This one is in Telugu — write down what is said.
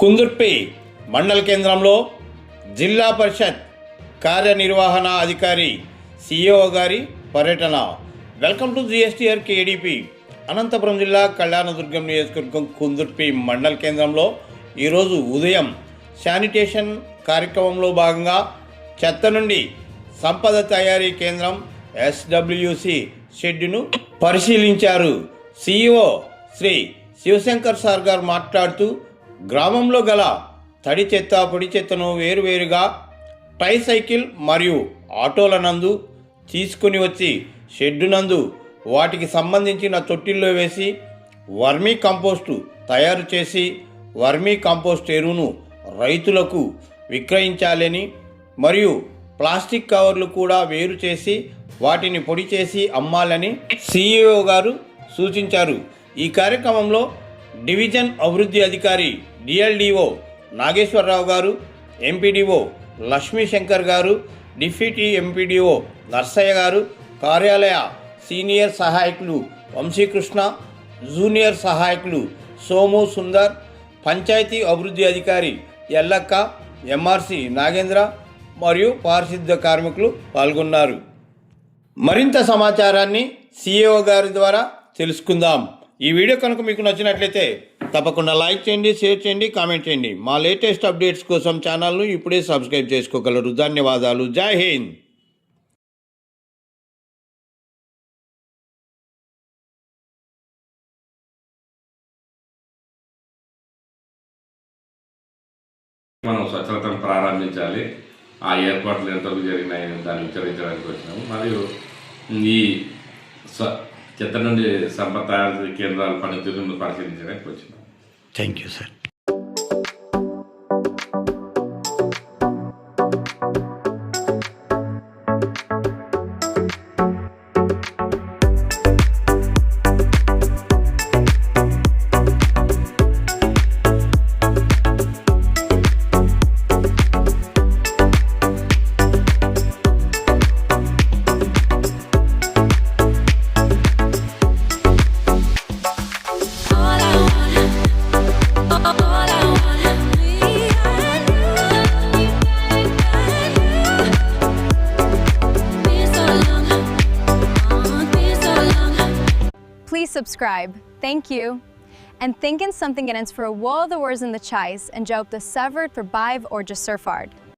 కుందుర్పి మండల కేంద్రంలో జిల్లా పరిషత్ కార్యనిర్వహణ అధికారి సిఇఓ గారి పర్యటన. Welcome to GSTR KDP. Anantapuram జిల్లా కళ్యాణదుర్గం నియోజకవర్గం కుందుర్పి మండల కేంద్రంలో ఈరోజు ఉదయం శానిటేషన్ కార్యక్రమంలో భాగంగా చెత్త నుండి సంపద తయారీ కేంద్రం ఎస్డబ్ల్యూసి షెడ్డును పరిశీలించారు. సిఇఓ శ్రీ శివశంకర్ సార్ గారు మాట్లాడుతూ గ్రామంలో గల తడి చెత్త పొడి చెత్తను వేరువేరుగా ట్రైసైకిల్ మరియు ఆటోల నందు తీసుకుని వచ్చి షెడ్డు నందు వాటికి సంబంధించిన తొట్టిల్లో వేసి వర్మీ కంపోస్టు తయారు చేసి వర్మీ కంపోస్ట్ ఎరువును రైతులకు విక్రయించాలని మరియు ప్లాస్టిక్ కవర్లు కూడా వేరు చేసి వాటిని పొడి చేసి అమ్మాలని సిఇఓ గారు సూచించారు. ఈ కార్యక్రమంలో డివిజన్ అభివృద్ధి అధికారి డిఎల్డిఓ నాగేశ్వరరావు గారు ఎంపీడీఓ లక్ష్మీ శంకర్ గారు డిప్యూటీ ఎంపీడీఓ నర్సయ్య గారు కార్యాలయ సీనియర్ సహాయకులు వంశీకృష్ణ జూనియర్ సహాయకులు సోము సుందర్ పంచాయతీ అభివృద్ధి అధికారి ఎల్లక్క ఎంఆర్సి నాగేంద్ర మరియు పారిశుద్ధ కార్మికులు పాల్గొన్నారు. మరింత సమాచారాన్ని సిఏఓ గారి ద్వారా తెలుసుకుందాం. ఈ వీడియో కనుక మీకు నచ్చినట్లయితే తప్పకుండా లైక్ చేయండి షేర్ చేయండి కామెంట్ చేయండి. మా లేటెస్ట్ అప్డేట్స్ కోసం ఛానల్ను ఇప్పుడే సబ్స్క్రైబ్ చేసుకోగలరు. ధన్యవాదాలు. జై హింద్. మనం స్వచ్ఛతను ప్రారంభించాలి. ఆ ఏర్పాట్లు ఎంతవరకు దాన్ని విచారించడానికి వచ్చినాము. మరియు ఈ చెత్త నుండి సంపద తయారు కేంద్రాల పనితీరును పరిశీలించడానికి వచ్చినాము thank you sir subscribe. Thank you. and think in something and ens för wall of the words in the chais and jobb the severed för bive or just surfard.